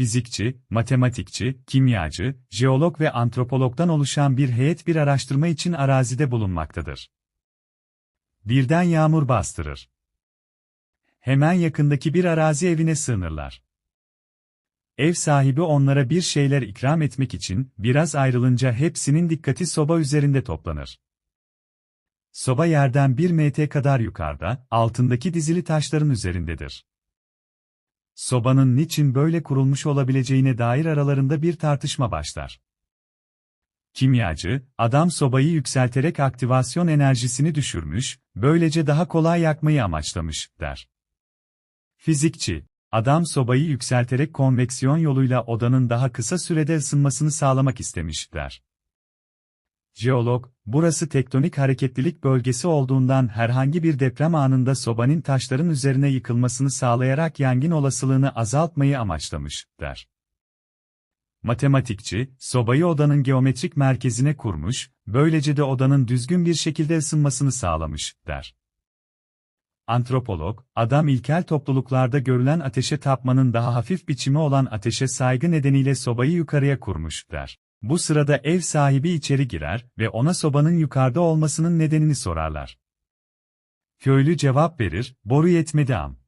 fizikçi, matematikçi, kimyacı, jeolog ve antropologdan oluşan bir heyet bir araştırma için arazide bulunmaktadır. Birden yağmur bastırır. Hemen yakındaki bir arazi evine sığınırlar. Ev sahibi onlara bir şeyler ikram etmek için biraz ayrılınca hepsinin dikkati soba üzerinde toplanır. Soba yerden bir mt kadar yukarıda, altındaki dizili taşların üzerindedir. Sobanın niçin böyle kurulmuş olabileceğine dair aralarında bir tartışma başlar. Kimyacı, adam sobayı yükselterek aktivasyon enerjisini düşürmüş, böylece daha kolay yakmayı amaçlamış, der. Fizikçi, adam sobayı yükselterek konveksiyon yoluyla odanın daha kısa sürede ısınmasını sağlamak istemiş, der. Jeolog, burası tektonik hareketlilik bölgesi olduğundan herhangi bir deprem anında sobanın taşların üzerine yıkılmasını sağlayarak yangın olasılığını azaltmayı amaçlamış, der. Matematikçi, sobayı odanın geometrik merkezine kurmuş, böylece de odanın düzgün bir şekilde ısınmasını sağlamış, der. Antropolog, adam ilkel topluluklarda görülen ateşe tapmanın daha hafif biçimi olan ateşe saygı nedeniyle sobayı yukarıya kurmuş, der. Bu sırada ev sahibi içeri girer ve ona sobanın yukarıda olmasının nedenini sorarlar. Köylü cevap verir, boru yetmedi am.